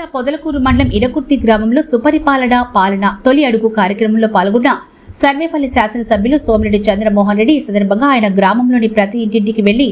జిల్లా పొదలకూరు మండలం ఇడకుర్తి గ్రామంలో సుపరిపాలన పాలన తొలి అడుగు కార్యక్రమంలో పాల్గొన్న సర్వేపల్లి శాసనసభ్యులు సోమిరెడ్డి చంద్రమోహన్ రెడ్డి ఈ సందర్భంగా ఆయన గ్రామంలోని ప్రతి ఇంటింటికి వెళ్ళి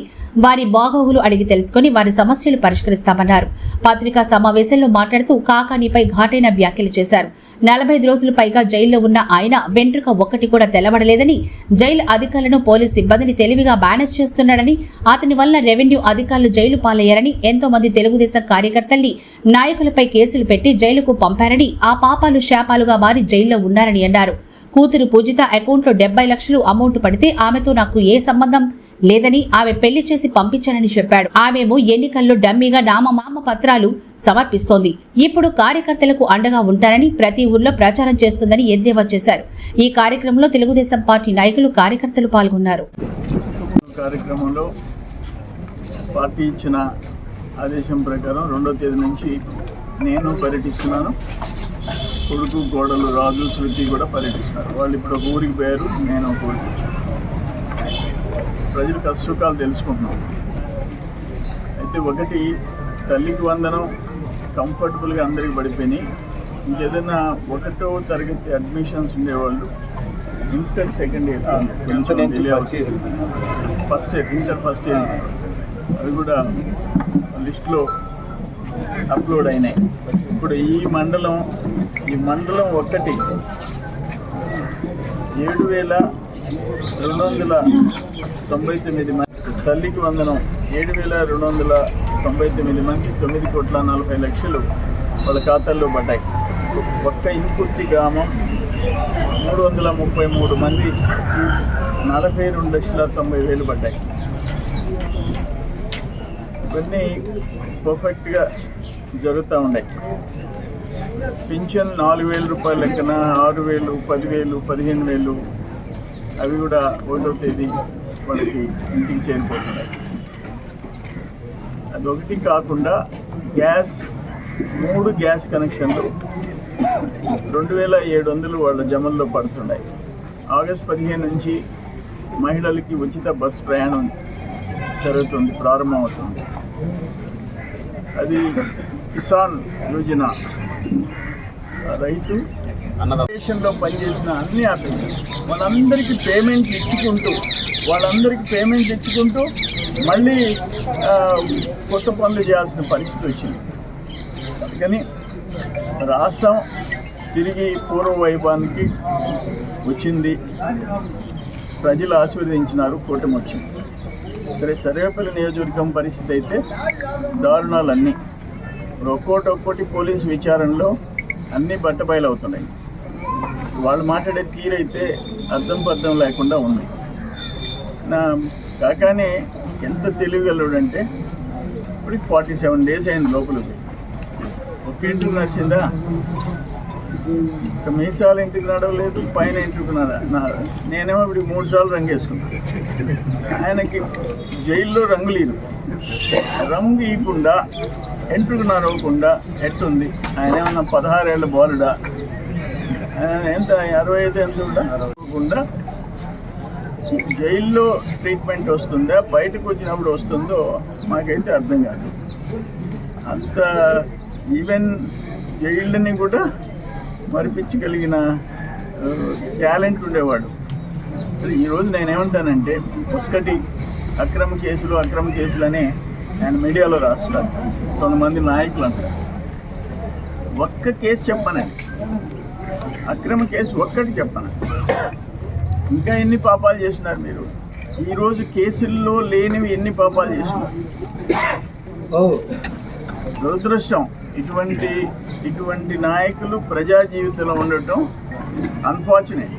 వారి బాగోగులు అడిగి తెలుసుకుని వారి సమస్యలు పరిష్కరిస్తామన్నారు. పత్రికా సమావేశంలో మాట్లాడుతూ కాకానీపై ఘాటైన వ్యాఖ్యలు చేశారు. నలభై ఐదు రోజులు పైగా జైల్లో ఉన్న ఆయన వెంట్రుక ఒక్కటి కూడా తెలవడలేదని జైలు అధికారులను పోలీస్ సిబ్బందిని తెలివిగా మేనేజ్ చేస్తున్నాడని అతని వల్ల రెవెన్యూ అధికారులు జైలు పాలయ్యారని ఎంతో మంది తెలుగుదేశం కార్యకర్తల్ని నాయకులపై కేసులు పెట్టి జైలుకు పంపారని ఆ పాపాలు శాపాలుగా మారి జైల్లో ఉన్నారని అన్నారు. కూతురు పూజిత అకౌంట్లో డెబ్బై లక్షలు అమౌంట్ పడితే ఆమెతో నాకు ఏ సంబంధం లేదని ఆమె పెళ్ళి చేసి పంపించానని చెప్పాడు. ఆమెమో ఎన్నికల్లో డమ్మీగా నామమామ పత్రాలు సమర్పిస్తోంది. ఇప్పుడు కార్యకర్తలకు అండగా ఉంటానని ప్రతి ఊర్లో ప్రచారం చేస్తుందని ఎద్దేవా చేశారు. ఈ కార్యక్రమంలో తెలుగుదేశం పార్టీ నాయకులు కార్యకర్తలు పాల్గొన్నారు. కార్యక్రమంలో పార్టీ ఇచ్చిన ఆదేశం ప్రకారం రెండో తేదీ నుంచి నేను పర్యటిస్తున్నాను. కొడుకు గోడలు రాజు శృతి కూడా పర్యటిస్తున్నారు వాళ్ళు ఇప్పుడు ఒక ఊరికి పోయారు నేను ఒక ఊరికి. ప్రజల కష్టసుఖాలు తెలుసుకుంటున్నాం. అయితే ఒకటి తల్లికి వందనం కంఫర్టబుల్గా అందరికి పడిపోయినాయి. ఇంకేదైనా ఒకటో తరగతి అడ్మిషన్స్ ఉండేవాళ్ళు inter second year. First year inter first year. అవి కూడా లిస్ట్లో అప్లోడ్ అయినాయి. ఇప్పుడు ఈ మండలం ఈ మండలం ఒక్కటి ఏడు వేల రెండు వందల తొంభై తొమ్మిది మంది తల్లికి వందనం ఏడు వేల రెండు వందల తొంభై తొమ్మిది మంది తొమ్మిది కోట్ల నలభై లక్షలు వాళ్ళ ఖాతాల్లో పడ్డాయి. ఒక్క ఇంకుర్తి గ్రామం మూడు వందల ముప్పై మూడు మంది నలభై రెండు లక్షల తొంభై వేలు పడ్డాయి. కొన్ని పర్ఫెక్ట్గా జరుగుతూ ఉన్నాయి పింఛన్ నాలుగు వేల రూపాయల లెక్కన ఆరు వేలు పదివేలు పదిహేను వేలు అవి కూడా ఒకటో తేదీ వాళ్ళకి ఇంటికి చేరిపోతున్నాయి. అదొకటి కాకుండా గ్యాస్ మూడు గ్యాస్ కనెక్షన్లు రెండు వేల ఏడు వందలు వాళ్ళ జమల్లో పడుతున్నాయి. ఆగస్ట్ పదిహేను నుంచి మహిళలకి ఉచిత బస్ ప్రయాణం జరుగుతుంది ప్రారంభమవుతుంది. అది కిసాన్ యోజన. రైతు దేశంలో పనిచేసిన అన్ని ఆపేసి వాళ్ళందరికీ పేమెంట్ ఇచ్చుకుంటూ వాళ్ళందరికీ పేమెంట్ ఇచ్చుకుంటూ మళ్ళీ కొత్త పనులు చేయాల్సిన పరిస్థితి వచ్చింది. అందుకని రాష్ట్రం తిరిగి పూర్వ వైభవానికి వచ్చింది. ప్రజలు ఆశీర్వదించినారు కూటమి వచ్చింది. ఇక్కడ సర్వేపల్లి నియోజకవర్గం పరిస్థితి అయితే దారుణాలు అన్నీ ఒక్కోటి ఒక్కోటి పోలీస్ విచారణలో అన్నీ బట్టబయలవుతున్నాయి. వాళ్ళు మాట్లాడే తీరైతే అర్థం పర్థం లేకుండా ఉంది. నా కాకానే ఎంత తెలియగలడంటే ఇప్పుడు ఫార్టీ సెవెన్ డేస్ అయింది లోపలికి. ఒక ఇంటర్ నడిచిందా? ఇక మీసాలు ఇంటికి నడవలేదు పైన ఇంటికి నడ- నేనేమో ఇప్పుడు మూడు సార్లు రంగు వేసుకున్నాను ఆయనకి జైల్లో రంగు లేదు. రంగు ఇవ్వకుండా ఎంట్రుకు నడవకుండా ఎట్టుంది? ఆయన ఏమన్నా పదహారేళ్ళ బాలుడా? ఆయన ఎంత అరవై ఐదు ఎంత ఉందా? నడవకుండా జైల్లో ట్రీట్మెంట్ వస్తుందా? బయటకు వచ్చినప్పుడు వస్తుందో మాకైతే అర్థం కాదు. అంత ఈవెన్ జైళ్ళని కూడా మరిపించగలిగిన టాలెంట్ ఉండేవాడు. ఈరోజు నేనేమంటానంటే ఒక్కటి అక్రమ కేసులు అక్రమ కేసులని నేను మీడియాలో రాస్తున్నాను కొంతమంది నాయకులు అంటారు. ఒక్క కేసు చెప్పనండి అక్రమ కేసు ఒక్కటి చెప్పను ఇంకా ఎన్ని పాపాలు చేస్తున్నారు మీరు? ఈరోజు కేసుల్లో లేనివి ఎన్ని పాపాలు చేస్తున్నారు? దురదృష్టం. ఇటువంటి ఇటువంటి నాయకులు ప్రజా జీవితంలో ఉండటం అన్ఫార్చునేట్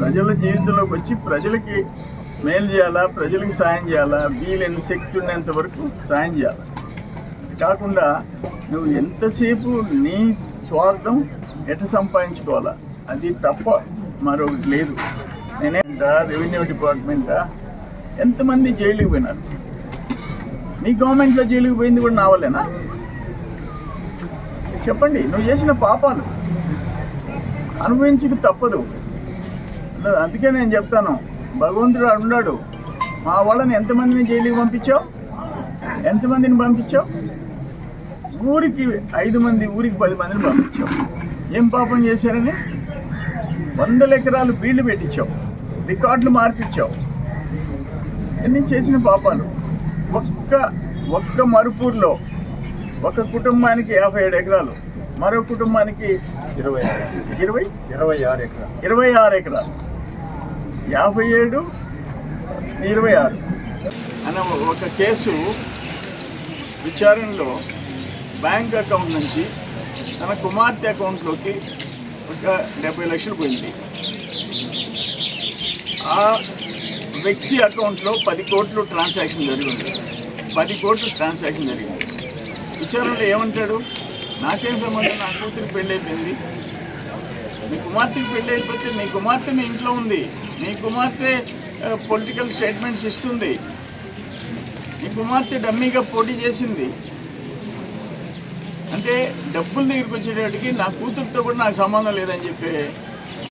ప్రజల జీవితంలోకి వచ్చి ప్రజలకి మేలు చేయాలా ప్రజలకి సాయం చేయాలా వీలైన శక్తి ఉన్నంత వరకు సాయం చేయాలి. కాకుండా నువ్వు ఎంతసేపు నీ స్వార్థం ఎట సంపాదించుకోవాలా? అది తప్ప మరొకటి లేదు. నేనేంట? రెవెన్యూ డిపార్ట్మెంటా? ఎంతమంది జైలుకి పోయినారు? నీ గవర్నమెంట్లో జైలుకి పోయింది కూడా నా వల్లేనా? చెప్పండి నువ్వు చేసిన పాపాలు. అనుభవించక తప్పదు. అందుకే నేను చెప్తాను భగవంతుడు ఉన్నాడు. మా వాళ్ళని ఎంతమందిని జైలుకి పంపించావు? ఎంతమందిని పంపించావు? ఊరికి ఐదు మంది ఊరికి పది మందిని పంపించావు. ఏం పాపం చేశారని? వందల ఎకరాలు బీళ్ళు పెట్టించావు. రికార్డులు మార్పిచ్చావు. అన్నీ చేసిన పాపాలు? ఒక్క ఒక్క మరుపూర్లో ఒక కుటుంబానికి యాభై ఏడు ఎకరాలు మరో కుటుంబానికి ఇరవై ఇరవై? ఇరవై ఆరు ఎకరాలు. ఇరవై ఆరు ఎకరాలు. యాభై ఏడు ఇరవై ఆరు. అన్న ఒక కేసు విచారణలో బ్యాంక్ అకౌంట్ నుంచి తన కుమార్తె అకౌంట్లోకి ఒక డెబ్బై లక్షలు పోయింది. ఆ వ్యక్తి అకౌంట్లో పది కోట్లు ట్రాన్సాక్షన్ జరిగింది. పది కోట్లు ట్రాన్సాక్షన్ జరిగింది. విచారణలో ఏమంటాడు? నాకేం సంబంధం? నా కూతురికి పెళ్ళి అయిపోయింది నీ కుమార్తెకి పెళ్ళి అయిపోతే నీ కుమార్తె నీ ఇంట్లో ఉంది. నీ కుమార్తె పొలిటికల్ స్టేట్మెంట్స్ ఇస్తుంది. నీ కుమార్తె డమ్మీగా పోటీ చేసింది. అంటే డబ్బుల దగ్గరికి వచ్చేటప్పటికి నా కూతురుతో కూడా నాకు సంబంధం లేదని చెప్పే